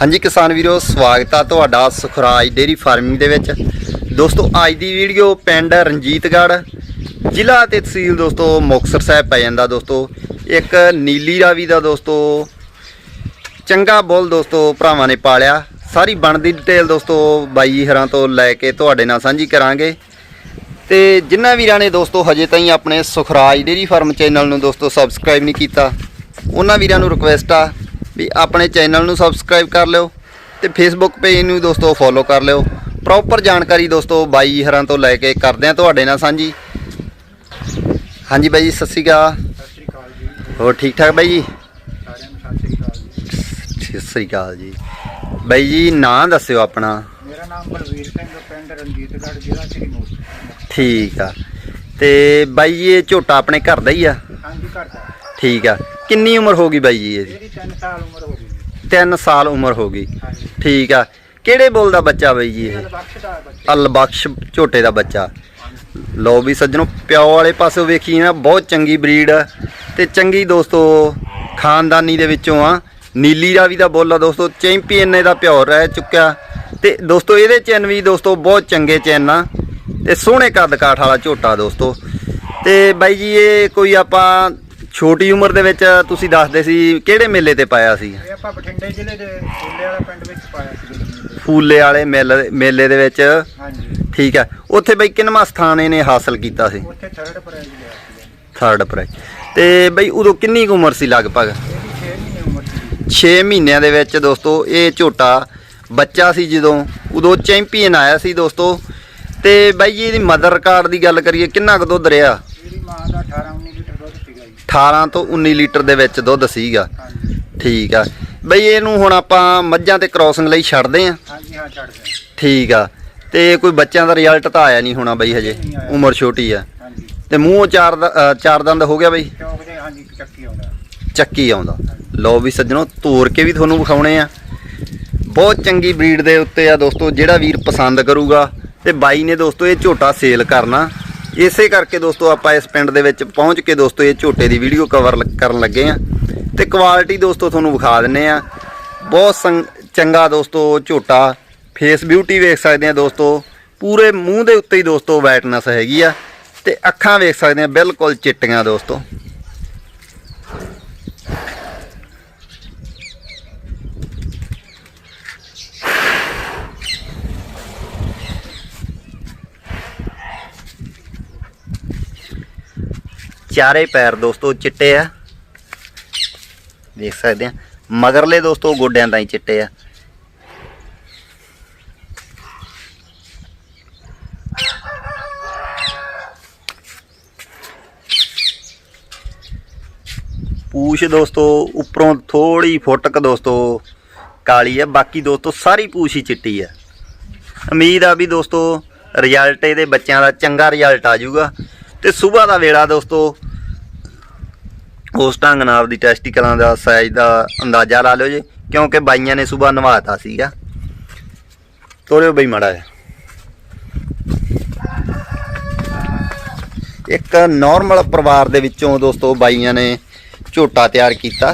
ਹਾਂਜੀ ਕਿਸਾਨ ਵੀਰੋ, ਸਵਾਗਤ ਆ ਤੁਹਾਡਾ ਸੁਖਰਾਜ ਡੇਰੀ ਫਾਰਮਿੰਗ ਦੇ ਵਿੱਚ। ਦੋਸਤੋ, ਅੱਜ ਦੀ ਵੀਡੀਓ ਪਿੰਡ ਰਣਜੀਤਗੜ੍ਹ, ਜ਼ਿਲ੍ਹਾ ਤੇ ਤਹਿਸੀਲ ਦੋਸਤੋ ਮੁਕਤਸਰ ਸਾਹਿਬ ਪੈ ਜਾਂਦਾ ਦੋਸਤੋ। ਇੱਕ ਨੀਲੀ ਰਾਵੀ ਦਾ ਦੋਸਤੋ, ਚੰਗਾ ਬੁੱਲ ਦੋਸਤੋ ਭਰਾਵਾਂ ਨੇ ਪਾਲਿਆ। ਸਾਰੀ ਬਣਦੀ ਡਿਟੇਲ ਦੋਸਤੋ ਬਾਈ ਹਰਾਂ ਤੋਂ ਲੈ ਕੇ ਤੁਹਾਡੇ ਨਾਲ ਸਾਂਝੀ ਕਰਾਂਗੇ। ਤੇ ਜਿਨ੍ਹਾਂ ਵੀਰਾਂ ਨੇ ਦੋਸਤੋ ਹਜੇ ਤਾਈਂ ਆਪਣੇ ਸੁਖਰਾਜ ਡੇਰੀ ਫਾਰਮ ਚੈਨਲ ਨੂੰ ਦੋਸਤੋ ਸਬਸਕ੍ਰਾਈਬ ਨਹੀਂ ਕੀਤਾ, ਉਹਨਾਂ ਵੀਰਾਂ ਨੂੰ ਰਿਕੁਐਸਟ ਆ ਵੀ ਆਪਣੇ ਚੈਨਲ ਨੂੰ ਸਬਸਕ੍ਰਾਈਬ ਕਰ ਲਿਓ ਤੇ ਫੇਸਬੁੱਕ ਪੇਜ ਨੂੰ ਦੋਸਤੋ ਫੋਲੋ ਕਰ ਲਿਓ। ਪ੍ਰੋਪਰ ਜਾਣਕਾਰੀ ਦੋਸਤੋ ਬਾਈ ਹਰਾਂ ਤੋਂ ਲੈ ਕੇ ਕਰਦੇ ਆ ਤੁਹਾਡੇ ਨਾਲ ਸਾਂਝੀ। ਹਾਂਜੀ ਬਾਈ ਜੀ, ਸਤਿ ਸ਼੍ਰੀ ਅਕਾਲ। ਸਤਿ ਸ੍ਰੀ ਅਕਾਲ ਜੀ ਹੋਰ ਠੀਕ ਠਾਕ ਬਾਈ ਜੀ? ਸਾਰਿਆਂ ਨੂੰ ਸਤਿ ਸ੍ਰੀ ਅਕਾਲ ਜੀ। ਸਤਿ ਸ਼੍ਰੀ ਅਕਾਲ ਜੀ ਬਾਈ ਜੀ ਨਾਂ ਦੱਸਿਓ ਆਪਣਾ। ਮੇਰਾ ਨਾਮ ਬਲਵੀਰ ਸਿੰਘ ਪਿੰਡ ਰਣਜੀਤਗੜ੍ਹ ਜ਼ਿਲ੍ਹਾ ਸ੍ਰੀ ਮੁਕਤਸਰ ਠੀਕ ਆ। ਤੇ ਬਾਈ ਜੀ ਇਹ ਝੋਟਾ ਆਪਣੇ ਘਰ ਦਾ ਹੀ ਆ? ਠੀਕ ਆ। ਕਿੰਨੀ ਉਮਰ ਹੋ ਗਈ ਬਾਈ ਜੀ ਇਹਦੀ? ਇਹਦੀ 3 ਸਾਲ ਉਮਰ ਹੋ ਗਈ। ਜੀ 3 ਸਾਲ ਉਮਰ ਹੋ ਗਈ। ਹਾਂਜੀ। ਠੀਕ ਆ। ਕਿਹੜੇ ਬੁੱਲ ਦਾ ਬੱਚਾ ਬਾਈ ਜੀ ਇਹ? ਬੱਚਾ। ਅਲਬਖਸ਼ ਝੋਟੇ ਦਾ ਬੱਚਾ। ਲੋ ਵੀ ਸੱਜਣੋ ਪਿਓ ਵਾਲੇ ਪਾਸੋਂ ਵੇਖੀ ਨਾ ਬਹੁਤ ਚੰਗੀ ਬਰੀਡ ਤੇ ਚੰਗੀ ਦੋਸਤੋ ਖਾਨਦਾਨੀ ਦੇ ਵਿੱਚੋਂ ਆ। ਨੀਲੀ ਰਾਵੀ ਦਾ ਬੁੱਲ ਆ ਦੋਸਤੋ ਚੈਂਪੀਅਨ ਇਹਦਾ ਪਿਓ ਰਹਿ ਚੁੱਕਿਆ। ਤੇ ਦੋਸਤੋ ਇਹਦੇ ਚੈਨ ਵੀ ਦੋਸਤੋ ਬਹੁਤ ਚੰਗੇ ਚੈਨ ਆ। ਤੇ ਸੋਹਣੇ ਕੱਦ ਕਾਠ ਵਾਲਾ ਝੋਟਾ ਦੋਸਤੋ। ਤੇ ਬਾਈ ਜੀ ਇਹ ਕੋਈ ਆਪਾਂ ਛੋਟੀ ਉਮਰ ਦੇ ਵਿੱਚ ਤੁਸੀਂ ਦੱਸਦੇ ਸੀ ਕਿਹੜੇ ਮੇਲੇ ਤੇ ਪਾਇਆ ਸੀ? ਇਹ ਆਪਾਂ ਬਠਿੰਡੇ ਜ਼ਿਲ੍ਹੇ ਦੇ ਫੁੱਲੇ ਵਾਲਾ ਪਿੰਡ ਵਿੱਚ ਪਾਇਆ ਸੀ। ਫੂਲੇ ਵਾਲੇ ਮੇਲੇ ਮੇਲੇ ਦੇ ਵਿੱਚ? ਹਾਂਜੀ। ਠੀਕ ਹੈ। ਉੱਥੇ ਬਈ ਕਿੰਨਵਾਂ ਸਥਾਨ ਇਹਨੇ ਹਾਸਲ ਕੀਤਾ ਸੀ? ਉੱਥੇ ਥਰਡ ਪ੍ਰਾਈਜ਼ ਲਿਆ ਸੀ ਥਰਡ ਪ੍ਰਾਈਜ਼ ਤੇ ਬਈ ਉਦੋਂ ਕਿੰਨੀ ਕੁ ਉਮਰ ਸੀ ਲਗਭਗ? ਇਹਦੀ 6 ਮਹੀਨੇ ਉਮਰ ਸੀ। 6 ਮਹੀਨਿਆਂ ਦੇ ਵਿੱਚ ਦੋਸਤੋ ਇਹ ਝੋਟਾ ਬੱਚਾ ਸੀ ਜਦੋਂ ਉਦੋਂ ਚੈਂਪੀਅਨ ਆਇਆ ਸੀ ਦੋਸਤੋ। ਤੇ ਬਾਈ ਜੀ ਇਹਦੀ ਮਦਰ ਰਿਕਾਰਡ ਦੀ ਗੱਲ ਕਰੀਏ ਕਿੰਨਾ ਕੁ ਦੁੱਧ ਰਿਹਾ ਇਹਦੀ ਮਾਂ ਦਾ 18 19 ਲੀਟਰ ਦੁੱਧ ਸੀਗਾ ਜੀ 18 ਤੋਂ 19 ਲੀਟਰ ਦੇ ਵਿੱਚ ਦੁੱਧ ਸੀਗਾ। ਠੀਕ ਆ। ਬਈ ਇਹਨੂੰ ਹੁਣ ਆਪਾਂ ਮੱਝਾਂ ਤੇ ਕ੍ਰਾਸਿੰਗ ਲਈ ਛੱਡਦੇ ਆ। ਹਾਂਜੀ ਹਾਂ ਠੀਕ ਆ। ਤੇ ਕੋਈ ਬੱਚਿਆਂ ਦਾ ਰਿਜ਼ਲਟ ਤਾਂ ਆਇਆ ਨਹੀਂ ਹੋਣਾ ਬਈ ਹਜੇ। ਉਮਰ ਛੋਟੀ ਆ। ਤੇ ਮੂੰਹ ਚਾਰ ਚਾਰ ਦੰਦ ਹੋ ਗਿਆ ਬਈ? ਚੌਕ ਦੇ ਹਾਂਜੀ ਚੱਕੀ ਆਉਂਦਾ। ਚੱਕੀ ਆਉਂਦਾ। ਲਓ ਵੀ ਸੱਜਣੋ ਤੋੜ ਕੇ ਵੀ ਤੁਹਾਨੂੰ ਵਿਖਾਉਣੇ ਆ। ਬਹੁਤ ਚੰਗੀ ਬਰੀਡ ਦੇ ਉੱਤੇ ਆ ਦੋਸਤੋ ਜਿਹੜਾ ਵੀਰ ਪਸੰਦ ਕਰੂਗਾ। ਤੇ ਬਾਈ ਨੇ ਦੋਸਤੋ ਇਹ ਝੋਟਾ ਸੇਲ ਕਰਨਾ। ਇਸੇ ਕਰਕੇ ਦੋਸਤੋ ਆਪਾਂ ਇਸ ਪਿੰਡ ਦੇ ਵਿੱਚ ਪਹੁੰਚ ਕੇ ਦੋਸਤੋ ਇਹ ਝੋਟੇ ਦੀ ਵੀਡੀਓ ਕਵਰ ਲ- ਕਰਨ ਲੱਗੇ ਆ ਤੇ ਕੁਆਲਿਟੀ ਦੋਸਤੋ ਤੁਹਾਨੂੰ ਵਿਖਾ ਦਿੰਨੇ ਆ ਬਹੁਤ ਸੰਗ- ਚੰਗਾ ਦੋਸਤੋ ਝੋਟਾ। ਫੇਸ ਬਿਊਟੀ ਵੇਖ ਸਕਦੇ ਆ ਦੋਸਤੋ। ਪੂਰੇ ਮੂੰਹ ਦੇ ਉੱਤੇ ਹੀ ਦੋਸਤੋ ਵਾਈਟਨੈਸ ਹੈਗੀ ਆ। ਤੇ ਅੱਖਾਂ ਵੇਖ ਸਕਦੇ ਆ ਬਿਲਕੁਲ ਚਿੱਟੀਆਂ ਦੋਸਤੋ। ਚਾਰੇ ਪੈਰ ਦੋਸਤੋ ਚਿੱਟੇ ਆ। ਦੇਖ ਸਕਦੇ ਆ। ਮਗਰਲੇ ਦੋਸਤੋ ਗੋਡਿਆਂ ਤਾਂ ਚਿੱਟੇ ਆ। ਪੂਛ ਦੋਸਤੋ, ਉੱਪਰੋਂ ਥੋੜੀ ਫੁੱਟਕ ਦੋਸਤੋ ਕਾਲੀ ਹੈ ਬਾਕੀ ਦੋਸਤੋ ਸਾਰੀ ਪੂਛ ਹੀ ਚਿੱਟੀ ਹੈ ਉਮੀਦ ਆ ਵੀ ਦੋਸਤੋ ਰਿਜ਼ਲਟ ਇਹਦੇ ਬੱਚਿਆਂ ਦਾ ਚੰਗਾ ਰਿਜ਼ਲਟ ਆ ਜਾਊਗਾ। ਤੇ ਸਵੇਰ ਦਾ ਵੇਲਾ ਦੋਸਤੋ, ਉਸ ਢੰਗ ਨਾਲ ਆਪਦੀ ਟੈਸਟੀਕਲਾਂ ਦਾ ਸਾਈਜ਼ ਦਾ ਅੰਦਾਜ਼ਾ ਲਾ ਲਿਓ ਜੇ, ਕਿਉਂਕਿ ਬਾਈਆਂ ਨੇ ਸਵੇਰ ਨਵਾਤਾ ਸੀਗਾ। ਤੋਰਿਓ ਬਈ ਮੜਾ ਇੱਕ ਨਾਰਮਲ ਪਰਿਵਾਰ ਦੇ ਵਿੱਚੋਂ ਦੋਸਤੋ ਬਾਈਆਂ ਨੇ ਝੋਟਾ ਤਿਆਰ ਕੀਤਾ।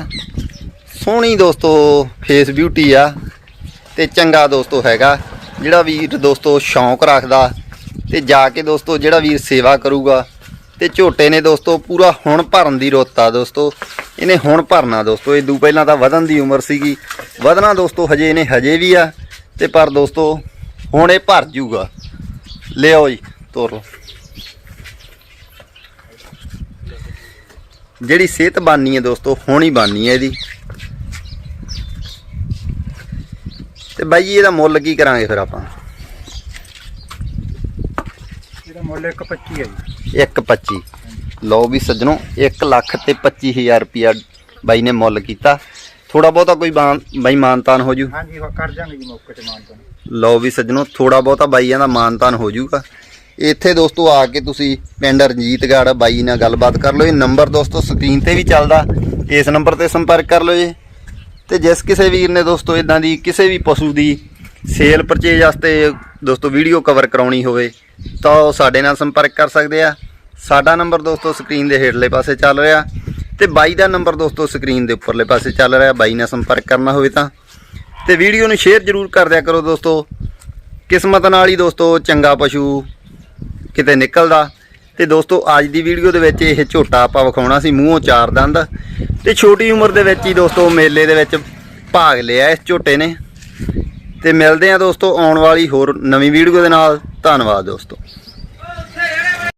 ਸੋਹਣੀ ਦੋਸਤੋ ਫੇਸ ਬਿਊਟੀ ਆ ਤੇ ਚੰਗਾ ਦੋਸਤੋ ਹੈਗਾ, ਜਿਹੜਾ ਵੀਰ ਦੋਸਤੋ ਸ਼ੌਂਕ ਰੱਖਦਾ ਤੇ ਜਾ ਕੇ ਦੋਸਤੋ ਜਿਹੜਾ ਵੀਰ ਸੇਵਾ ਕਰੂਗਾ ਤੇ ਝੋਟੇ ਨੇ ਦੋਸਤੋ, ਪੂਰਾ ਹੁਣ ਭਰਨ ਦੀ ਰੁੱਤ ਆ ਦੋਸਤੋ। ਇਹਨੇ ਹੁਣ ਭਰਨਾ ਦੋਸਤੋ, ਇਹ ਇਦੋਂ ਪਹਿਲਾਂ ਤਾਂ ਵਧਣ ਦੀ ਉਮਰ ਸੀਗੀ। ਵਧਣਾ ਦੋਸਤੋ, ਹਜੇ ਇਹਨੇ ਹਜੇ ਵੀ ਆ। ਤੇ ਪਰ ਦੋਸਤੋ, ਹੁਣ ਇਹ ਭਰ ਜੂਗਾ। ਲਿਆਓ ਜੀ, ਤੋਰ ਲਓ। ਜਿਹੜੀ ਸਿਹਤ ਬਾਨੀ ਹੈ ਦੋਸਤੋ, ਹੁਣ ਹੀ ਬਾਨੀ ਹੈ ਇਹਦੀ। ਤੇ ਬਾਈ ਜੀ, ਇਹਦਾ ਮੁੱਲ ਕੀ ਕਰਾਂਗੇ ਫਿਰ ਆਪਾਂ ਇਹਦਾ ਮੁੱਲ 125 ਹੈ ਜੀ। 125 ਲਓ ਵੀ ਸੱਜਣੋ 1 ਲੱਖ ਤੇ 25000 ਰੁਪਿਆ ਬਾਈ ਨੇ ਮੁੱਲ ਕੀਤਾ। ਥੋੜਾ ਬਹੁਤਾ ਕੋਈ ਬਾਨ- ਬਾਈ ਮਾਨਤਾਨ ਹੋ ਜੂ? ਹਾਂਜੀ ਉਹ ਕਰ ਜਾਾਂਗੇ ਜੀ ਮੌਕੇ ਤੇ ਮਾਨ ਤੋਂ ਲਓ ਵੀ ਸੱਜਣੋ ਥੋੜਾ ਬਹੁਤਾ ਬਾਈਆਂ ਦਾ ਮਾਨਤਾਨ ਹੋ ਜਾਊਗਾ ਇੱਥੇ ਦੋਸਤੋ ਆ ਕੇ ਤੁਸੀਂ ਪਿੰਡ ਰਣਜੀਤਗੜ੍ਹ ਬਾਈ ਨਾਲ ਗੱਲਬਾਤ ਕਰ ਲਓ। ਇਹ ਨੰਬਰ ਦੋਸਤੋ ਸਕਰੀਨ ਤੇ ਵੀ ਚੱਲਦਾ। ਇਸ ਨੰਬਰ ਤੇ ਸੰਪਰਕ ਕਰ ਲਓ ਜੀ। ਤੇ ਜਿਸ ਕਿਸੇ ਵੀਰ ਨੇ ਦੋਸਤੋ ਇਦਾਂ ਦੀ ਕਿਸੇ ਵੀ ਪਸ਼ੂ ਦੀ ਸੇਲ ਪਰਚੇਜ ਵਾਸਤੇ ਦੋਸਤੋ ਵੀਡੀਓ ਕਵਰ ਕਰਾਉਣੀ ਹੋਵੇ, ਤਾਂ ਉਹ ਸਾਡੇ ਨਾਲ ਸੰਪਰਕ ਕਰ ਸਕਦੇ ਆ। ਸਾਡਾ ਨੰਬਰ ਦੋਸਤੋ ਸਕਰੀਨ ਦੇ ਹੇਠਲੇ ਪਾਸੇ ਚੱਲ ਰਿਹਾ। ਤੇ ਬਾਈ ਦਾ ਨੰਬਰ ਦੋਸਤੋ ਸਕਰੀਨ ਦੇ ਉੱਪਰਲੇ ਪਾਸੇ ਚੱਲ ਰਿਹਾ। ਬਾਈ ਨਾਲ ਸੰਪਰਕ ਕਰਨਾ ਹੋਵੇ ਤਾਂ। ਤੇ ਵੀਡੀਓ ਨੂੰ ਸ਼ੇਅਰ ਜ਼ਰੂਰ ਕਰ ਦਿਆ ਕਰੋ ਦੋਸਤੋ। ਕਿਸਮਤ ਨਾਲ ਹੀ ਦੋਸਤੋ, ਚੰਗਾ ਪਸ਼ੂ ਕਿਤੇ ਨਿਕਲਦਾ। ਤੇ ਦੋਸਤੋ, ਅੱਜ ਦੀ ਵੀਡੀਓ ਦੇ ਵਿੱਚ ਇਹ ਝੋਟਾ ਆਪਾਂ ਵਿਖਾਉਣਾ ਸੀ, ਮੂੰਹੋਂ ਚਾਰ ਦੰਦ। ਤੇ ਛੋਟੀ ਉਮਰ ਦੇ ਵਿੱਚ ਹੀ ਦੋਸਤੋ, ਮੇਲੇ ਦੇ ਵਿੱਚ ਭਾਗ ਲਿਆ ਇਸ ਝੋਟੇ ਨੇ। ਤੇ ਮਿਲਦੇ ਆ ਦੋਸਤੋ ਆਉਣ ਵਾਲੀ ਹੋਰ ਨਵੀਂ ਵੀਡੀਓ ਦੇ ਨਾਲ। ਧੰਨਵਾਦ ਦੋਸਤੋ।